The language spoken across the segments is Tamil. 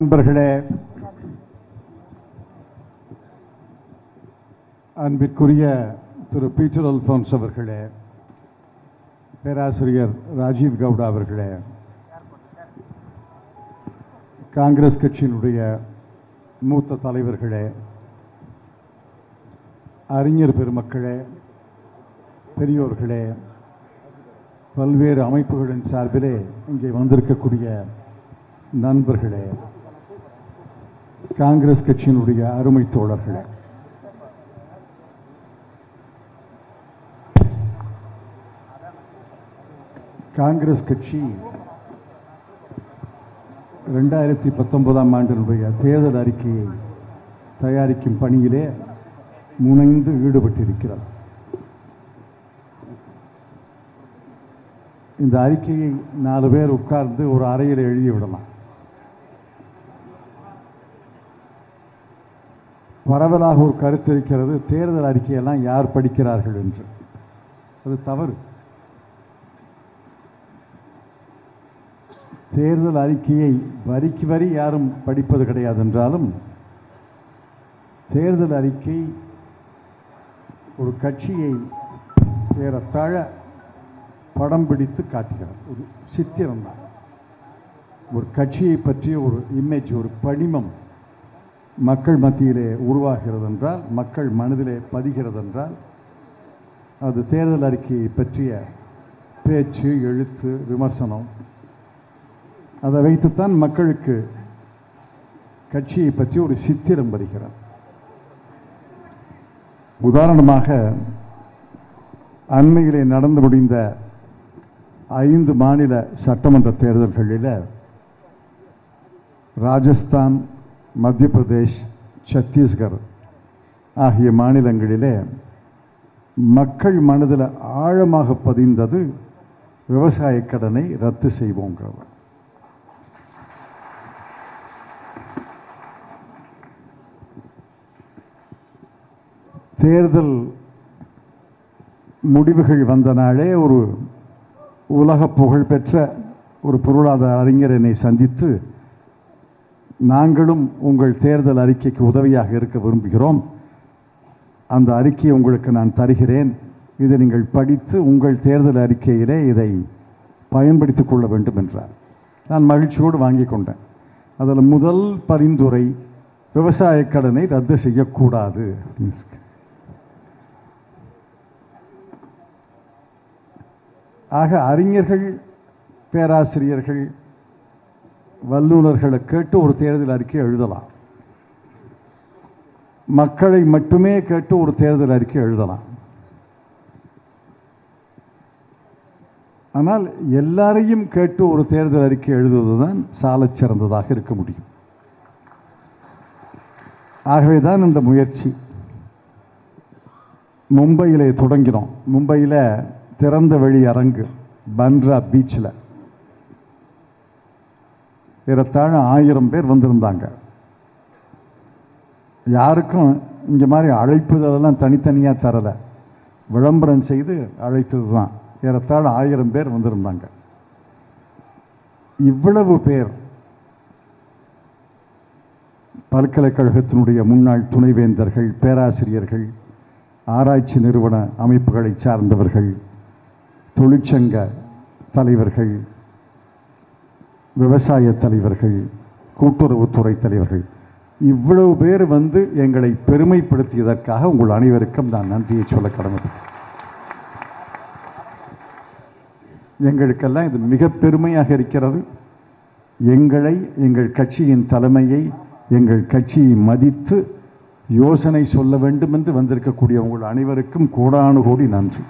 நண்பர்களே அன்பிற்குரிய திரு பீட்டர் அல்ஃபோன்ஸ் அவர்களே பேராசிரியர் ராஜீவ் கவுடா அவர்களே காங்கிரஸ் கட்சியினுடைய மூத்த தலைவர்களே அறிஞர் பெருமக்களே பெரியோர்களே பல்வேறு அமைப்புகளின் சார்பிலே இங்கே வந்திருக்கக்கூடிய நண்பர்களே காங்கிரஸ் கட்சியினுடைய அருமை தோழர்களே. காங்கிரஸ் கட்சி ரெண்டாயிரத்தி பத்தொன்பதாம் ஆண்டினுடைய தேர்தல் அறிக்கையை தயாரிக்கும் பணியிலே முனைந்து ஈடுபட்டிருக்கிறார் இந்த அறிக்கையை நாலு பேர் உட்கார்ந்து ஒரு அறையில் எழுதி பரவலாக ஒரு கருத்து இருக்கிறது. தேர்தல் அறிக்கையெல்லாம் யார் படிக்கிறார்கள் என்று. அது தவறு. தேர்தல் அறிக்கையை வரிக்கு வரி யாரும் படிப்பது கிடையாது என்றாலும் தேர்தல் அறிக்கை ஒரு கட்சியை ஏறத்தாழ படம் பிடித்து காட்டுகிறது. ஒரு சித்திரம் தான் ஒரு கட்சியை பற்றிய ஒரு இமேஜ் ஒரு படிமம். மக்கள் மத்தியிலே உருவாகிறது என்றால் மக்கள் மனதிலே பதிகிறது என்றால் அது தேர்தல் அறிக்கையை பற்றிய பேச்சு எழுத்து விமர்சனம் அதை வைத்துத்தான் மக்களுக்கு கட்சியை பற்றி ஒரு சித்திரம் வருகிறது. உதாரணமாக அண்மையிலே நடந்து முடிந்த ஐந்து மாநில சட்டமன்ற தேர்தல்களில் ராஜஸ்தான் மத்திய பிரதேஷ் சத்தீஸ்கர் ஆகிய மாநிலங்களிலே மக்கள் மனதில் ஆழமாக பதிந்தது விவசாய கடனை ரத்து செய்வோங்கிறது தேர்தல் முடிவுகள் வந்த நாளே ஒரு உலக புகழ்பெற்ற ஒரு பொருளாதார அறிஞர் என்னை சந்தித்து நாங்களும் உங்கள் தேர்தல் அறிக்கைக்கு உதவியாக இருக்க விரும்புகிறோம். அந்த அறிக்கையை உங்களுக்கு நான் தருகிறேன். இதை நீங்கள் படித்து உங்கள் தேர்தல் அறிக்கையிலே இதை பயன்படுத்திக் கொள்ள வேண்டும் என்றார். நான் மகிழ்ச்சியோடு வாங்கி கொண்டேன். அதில் முதல் பரிந்துரை விவசாய கடனை ரத்து செய்யக்கூடாது. ஆக அறிஞர்கள் பேராசிரியர்கள் வல்லுநர்களை கேட்டு ஒரு தேர்தல் அறிக்கை எழுதலாம். மக்களை மட்டுமே கேட்டு ஒரு தேர்தல் அறிக்கை எழுதலாம். ஆனால் எல்லாரையும் கேட்டு ஒரு தேர்தல் அறிக்கை எழுதுவதுதான் சாலச் சிறந்ததாக இருக்க முடியும். ஆகவே தான் இந்த முயற்சி. மும்பையிலே தொடங்கினோம். மும்பையில் திறந்த வெளி அரங்கு பன்ரா பீச்சில். ஏறத்தாழ ஆயிரம் பேர் வந்திருந்தாங்க. யாருக்கும் இங்கே மாதிரி அழைப்புதலெல்லாம் தனித்தனியாக தரலை. விளம்பரம் செய்து அழைத்தது தான் ஏறத்தாழ ஆயிரம் பேர் வந்திருந்தாங்க. இவ்வளவு பேர் பல்கலைக்கழகத்தினுடைய முன்னாள் துணைவேந்தர்கள் பேராசிரியர்கள் ஆராய்ச்சி நிறுவன அமைப்புகளை சார்ந்தவர்கள் தொழிற்சங்க தலைவர்கள் விவசாய தலைவர்கள் கூட்டுறவுத்துறை தலைவர்கள் இவ்வளவு பேர் வந்து எங்களை பெருமைப்படுத்தியதற்காக உங்கள் அனைவருக்கும் நான் நன்றியை சொல்ல கடமை எங்களுக்கெல்லாம் இது மிக பெருமையாக இருக்கிறது. எங்களை எங்கள் கட்சியின் தலைமையை எங்கள் கட்சியை மதித்து யோசனை சொல்ல வேண்டும் என்று வந்திருக்கக்கூடிய உங்கள் அனைவருக்கும் கோடானு கோடி நன்றி.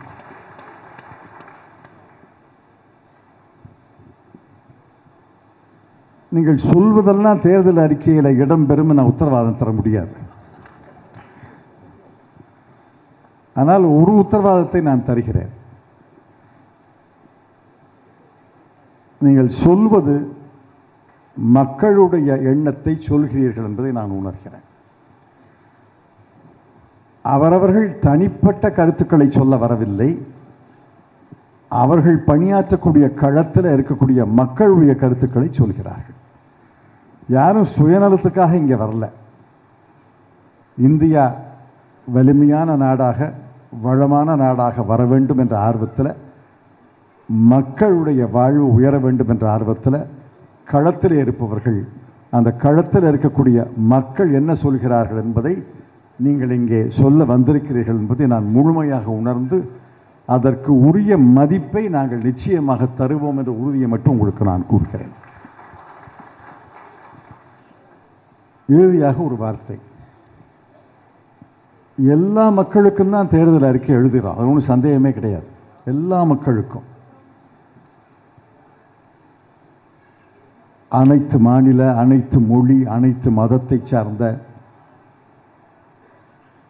நீங்கள் சொல்வதெல்லாம் தேர்தல் அறிக்கையில் இடம்பெறும் நான் உத்தரவாதம் தர முடியாது. ஆனால் ஒரு உத்தரவாதத்தை நான் தருகிறேன். நீங்கள் சொல்வது மக்களுடைய எண்ணத்தை சொல்கிறீர்கள் என்பதை நான் உணர்கிறேன். அவரவர்கள் தனிப்பட்ட கருத்துக்களை சொல்ல வரவில்லை. அவர்கள் பணியாற்றக்கூடிய களத்தில் இருக்கக்கூடிய மக்களுடைய கருத்துக்களை சொல்கிறார்கள். யாரும் சுயநலத்துக்காக இங்கே வரல. இந்தியா வலிமையான நாடாக வளமான நாடாக வர வேண்டும் என்ற ஆர்வத்தில் மக்களுடைய வாழ்வு உயர வேண்டும் என்ற ஆர்வத்தில் களத்தில் இருப்பவர்கள் அந்த களத்தில் இருக்கக்கூடிய மக்கள் என்ன சொல்கிறார்கள் என்பதை நீங்கள் இங்கே சொல்ல வந்திருக்கிறீர்கள் என்பதை நான் முழுமையாக உணர்ந்து அதற்கு உரிய மதிப்பை நாங்கள் நிச்சயமாக தருவோம் என்ற உறுதியை மட்டும் உங்களுக்கு நான் கூறுகிறேன். இறுதியாக ஒரு வார்த்தை. எல்லா மக்களுக்கும் தான் தேர்தல் அறிக்கை எழுதுகிறோம். அது ஒன்றும் சந்தேகமே கிடையாது. எல்லா மக்களுக்கும். அனைத்து மாநில அனைத்து மொழி அனைத்து மதத்தை சார்ந்த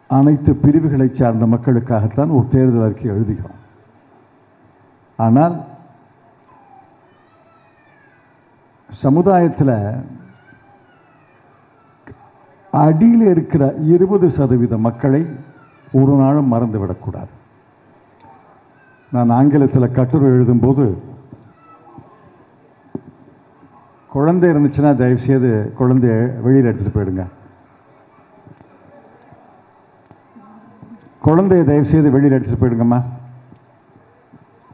அனைத்து பிரிவுகளை சார்ந்த மக்களுக்காகத்தான் ஒரு தேர்தல் அறிக்கை எழுதுகிறோம். ஆனால் சமுதாயத்தில் அடியில் இருக்கிற இருபது சதவீத மக்களை ஒரு நாளும் மறந்து விடக்கூடாது நான் ஆங்கிலத்தில் கட்டுரை எழுதும்போது குழந்தை இருந்துச்சுன்னா தயவுசெய்து குழந்தைய வெளியில் எடுத்துகிட்டு போயிடுங்க. குழந்தைய தயவுசெய்து வெளியில் எடுத்துகிட்டு போயிடுங்கம்மா.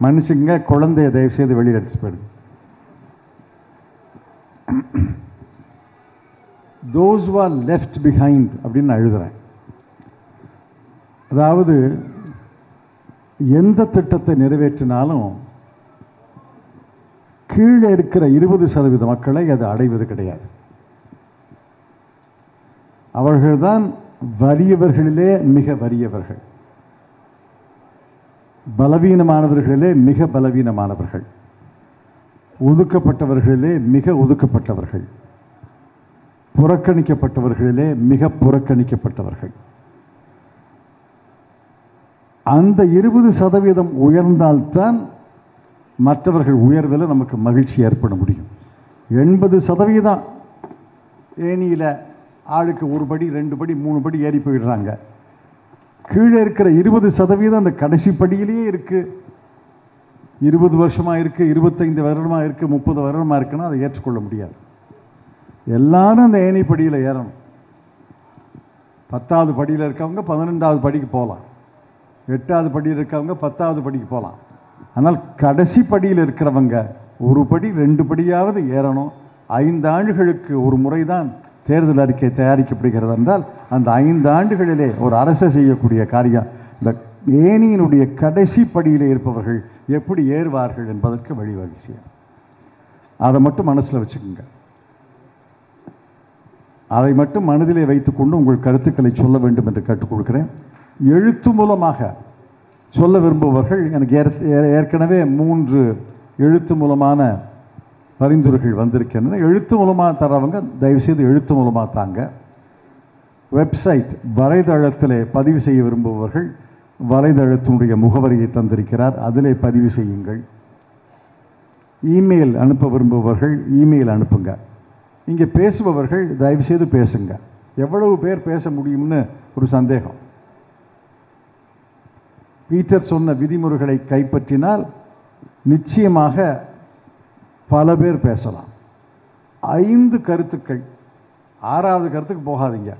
மன்னிச்சுங்க குழந்தைய தயவுசெய்து வெளியில் எடுத்துகிட்டு போயிடுங்க. தோஸ் வா லெஃப்ட் பிஹைண்ட் அப்படின்னு நான் அதாவது எந்த திட்டத்தை நிறைவேற்றினாலும் கீழே இருக்கிற இருபது சதவீத மக்களை அது அடைவது கிடையாது. அவர்கள்தான் வறியவர்களிலே மிக வறியவர்கள் பலவீனமானவர்களிலே மிக பலவீனமானவர்கள். ஒதுக்கப்பட்டவர்களிலே மிக ஒதுக்கப்பட்டவர்கள். புறக்கணிக்கப்பட்டவர்களிலே மிக புறக்கணிக்கப்பட்டவர்கள். அந்த இருபது சதவீதம் உயர்ந்தால்தான் மற்றவர்கள் உயர்வில் நமக்கு மகிழ்ச்சி ஏற்பட முடியும். எண்பது சதவீதம் ஏனியில் ஆளுக்கு ஒரு படி ரெண்டு படி மூணு படி ஏறி போயிடுறாங்க. கீழே இருக்கிற இருபது சதவீதம் அந்த கடைசி படியிலேயே இருக்குது இருபது வருஷமாக இருக்குது இருபத்தைந்து வருடமாக இருக்குது முப்பது வருடமாக இருக்குன்னா அதை ஏற்றுக்கொள்ள முடியாது. எல்லாரும் அந்த ஏணி படியில் ஏறணும். பத்தாவது படியில் இருக்கவங்க பதினெண்டாவது படிக்கு போகலாம் எட்டாவது படியில் இருக்கவங்க பத்தாவது படிக்கு போகலாம் ஆனால் கடைசி படியில் இருக்கிறவங்க ஒரு படி ரெண்டு படியாவது ஏறணும். ஐந்து ஆண்டுகளுக்கு ஒரு முறை தான் தேர்தல் அறிக்கை தயாரிக்கப்படுகிறது என்றால் அந்த ஐந்து ஆண்டுகளிலே ஒரு அரசு செய்யக்கூடிய காரியம் இந்த ஏணியினுடைய கடைசி படியிலே இருப்பவர்கள் எப்படி ஏறுவார்கள் என்பதற்கு வழிவகை செய்யும் அதை மட்டும் மனசில் வச்சுக்கோங்க. அதை மட்டும் மனதிலே வைத்துக்கொண்டு உங்கள் கருத்துக்களை சொல்ல வேண்டும் என்று கற்றுக் கொடுக்கிறேன் எழுத்து மூலமாக சொல்ல விரும்புபவர்கள் எனக்கு ஏற்- ஏ- ஏற்கனவே மூன்று எழுத்து மூலமான பரிந்துரைகள் வந்திருக்கின்றன. எழுத்து மூலமாக தரவங்க தயவுசெய்து எழுத்து மூலமாக தாங்க. வெப்சைட் வலைதளத்தில் பதிவு செய்ய விரும்புபவர்கள் வலைதளத்தினுடைய முகவரியை தந்திருக்கிறார். அதிலே பதிவு செய்யுங்கள். இமெயில் அனுப்ப விரும்புபவர்கள் இமெயில் அனுப்புங்கள் இங்கே பேசுபவர்கள் தயவுசெய்து பேசுங்க. எவ்வளவு பேர் பேச முடியும்னு ஒரு சந்தேகம். பீட்டர் சொன்ன விதிமுறைகளை கைப்பற்றினால் நிச்சயமாக பல பேர் பேசலாம். ஐந்து கருத்துக்கள். ஆறாவது கருத்துக்கு போகாதீங்க.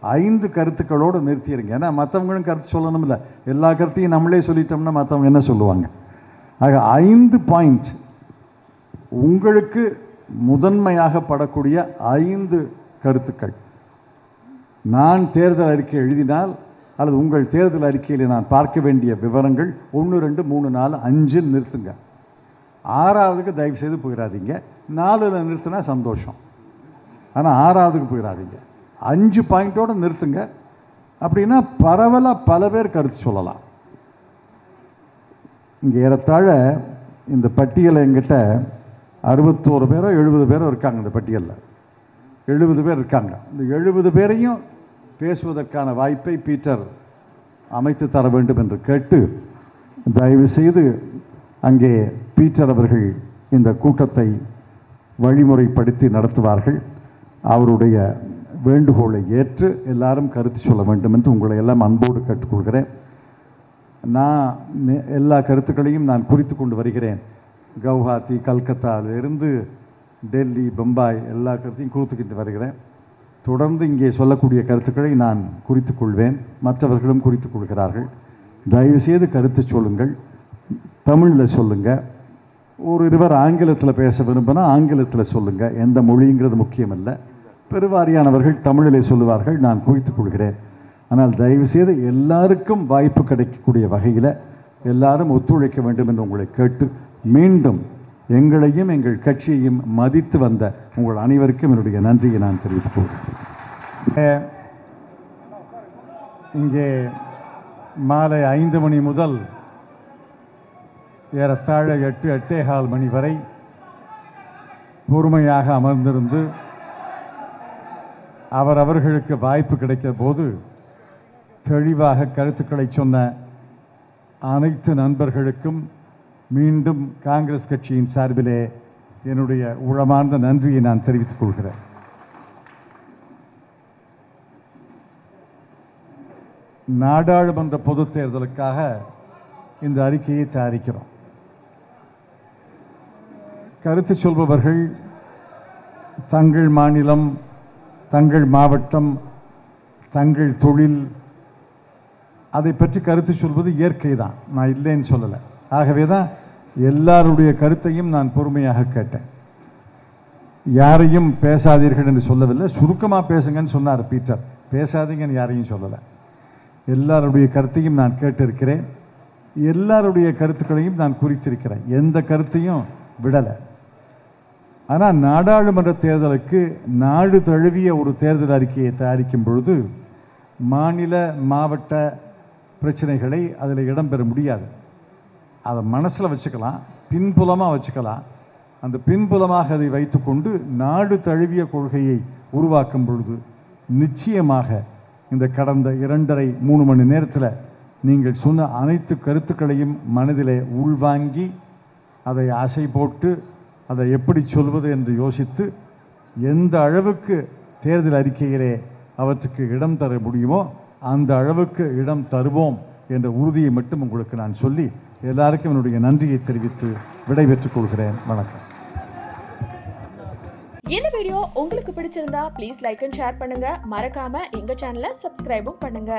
ஐந்து கருத்துக்களோடு நிறுத்திடுங்க ஏன்னா மற்றவங்களும் கருத்து சொல்லணும்ல. எல்லா கருத்தையும் நம்மளே சொல்லிட்டோம்னா மற்றவங்க என்ன சொல்லுவாங்க? ஆக ஐந்து பாயிண்ட். உங்களுக்கு முதன்மையாக படக்கூடிய ஐந்து கருத்துக்கள். நான் தேர்தல் அறிக்கை எழுதினால் அல்லது உங்கள் தேர்தல் அறிக்கையில் நான் பார்க்க வேண்டிய விவரங்கள் ஒன்று ரெண்டு மூணு நாலு அஞ்சில் நிறுத்துங்க. ஆறாவதுக்கு தயவு செய்து போயிடாதீங்க. நாலில் நிறுத்தினா சந்தோஷம். ஆனால் ஆறாவதுக்கு போயிடாதீங்க. அஞ்சு பாயிண்ட்டோடு நிறுத்துங்க. அப்படின்னா பரவலாக பல பேர் கருத்து சொல்லலாம். இங்கே ஏறத்தாழ இந்த பட்டியலை எங்கிட்ட அறுபத்தோரு பேரோ எழுபது பேரோ இருக்காங்க இந்த பட்டியலில். எழுபது பேர் இருக்காங்க. இந்த எழுபது பேரையும் பேசுவதற்கான வாய்ப்பை பீட்டர் அமைத்து தர வேண்டும் என்று கேட்டு தயவு செய்து அங்கே பீட்டர் அவர்கள் இந்த கூட்டத்தை வழிமுறைப்படுத்தி நடத்துவார்கள். அவருடைய வேண்டுகோளை ஏற்று எல்லாரும் கருத்து சொல்ல வேண்டும் என்று உங்களை எல்லாம் அன்போடு கேட்டுக்கொள்கிறேன். நான் எல்லா கருத்துக்களையும் நான் குறித்து கொண்டு வருகிறேன். கவுஹாத்தி கல்கத்தாவிலிருந்து டெல்லி பம்பாய் எல்லா கருத்தையும் கொடுத்துக்கிட்டு வருகிறேன். தொடர்ந்து இங்கே சொல்லக்கூடிய கருத்துக்களை நான் குறித்து கொள்வேன். மற்றவர்களும் குறித்து கொள்கிறார்கள். தயவுசெய்து கருத்து சொல்லுங்கள். தமிழில் சொல்லுங்கள் ஒரு இருவர் ஆங்கிலத்தில் பேச விரும்பினா ஆங்கிலத்தில் சொல்லுங்கள் எந்த மொழிங்கிறது முக்கியமல்ல. பெருவாரியானவர்கள் தமிழிலே சொல்லுவார்கள். நான் குறித்து கொள்கிறேன். ஆனால் தயவுசெய்து எல்லாருக்கும் வாய்ப்பு கிடைக்கக்கூடிய வகையில் எல்லாரும் ஒத்துழைக்க வேண்டும் என்று உங்களை கேட்டு மீண்டும் எங்களையும் எங்கள் கட்சியையும் மதித்து வந்த உங்கள் அனைவருக்கும் என்னுடைய நன்றியை நான் தெரிவித்துக் கொள்கிறேன். இங்கே மாலை ஐந்து மணி முதல் ஏறத்தாழ எட்டு எட்டேகால் மணி வரை பொறுமையாக அமர்ந்திருந்து அவரவர்களுக்கு வாய்ப்பு கிடைக்கிற போது தெளிவாக கருத்துக்களை சொன்ன அனைத்து நண்பர்களுக்கும் மீண்டும் காங்கிரஸ் கட்சியின் சார்பிலே என்னுடைய உளமார்ந்த நன்றியை நான் தெரிவித்துக் கொள்கிறேன். நாடாளுமன்ற பொதுத் தேர்தலுக்காக இந்த அறிக்கையை தயாரிக்கிறோம். கருத்து சொல்பவர்கள் தங்கள் மாநிலம் தங்கள் மாவட்டம் தங்கள் தொழில் அதை பற்றி கருத்து சொல்வது இயற்கை தான் நான் இல்லைன்னு சொல்லலை. ஆகவே தான் எல்லாருடைய கருத்தையும் நான் பொறுமையாக கேட்டேன். யாரையும் பேசாதீர்கள் என்று சொல்லவில்லை. சுருக்கமாக பேசுங்கன்னு சொன்னார் பீட்டர். பேசாதீங்கன்னு யாரையும் சொல்லலை. எல்லாருடைய கருத்தையும் நான் கேட்டிருக்கிறேன். எல்லாருடைய கருத்துக்களையும் நான் குறித்திருக்கிறேன். எந்த கருத்தையும் விடலை. ஆனால் நாடாளுமன்ற தேர்தலுக்கு நாடு தழுவிய ஒரு தேர்தல் அறிக்கையை தயாரிக்கும் பொழுது மாநில மாவட்ட பிரச்சனைகளை அதில் இடம்பெற முடியாது. அதை மனசில் வச்சுக்கலாம் பின்புலமாக வச்சுக்கலாம். அந்த பின்புலமாக அதை வைத்துக்கொண்டு நாடு தழுவிய கொள்கையை உருவாக்கும் பொழுது நிச்சயமாக இந்த கடந்த இரண்டரை மூணு மணி நேரத்தில் நீங்கள் சொன்ன அனைத்து கருத்துக்களையும் மனதிலே உள்வாங்கி அதை ஆசை போட்டு அதை எப்படி சொல்வது என்று யோசித்து எந்த அளவுக்கு தேர்தல் அறிக்கையிலே அவற்றுக்கு இடம் தர முடியுமோ அந்த அளவுக்கு இடம் தருவோம் என்ற உறுதியை மட்டும் உங்களுக்கு நான் சொல்லி எல்லாருக்கும் என்னுடைய நன்றியை தெரிவித்து விடைபெற்றுக் கொள்கிறேன். வணக்கம். இந்த வீடியோ உங்களுக்கு பிடிச்சிருந்தா ப்ளீஸ் லைக் அண்ட் ஷேர் பண்ணுங்க. மறக்காம எங்க சேனலை சப்ஸ்கிரைபும் பண்ணுங்க.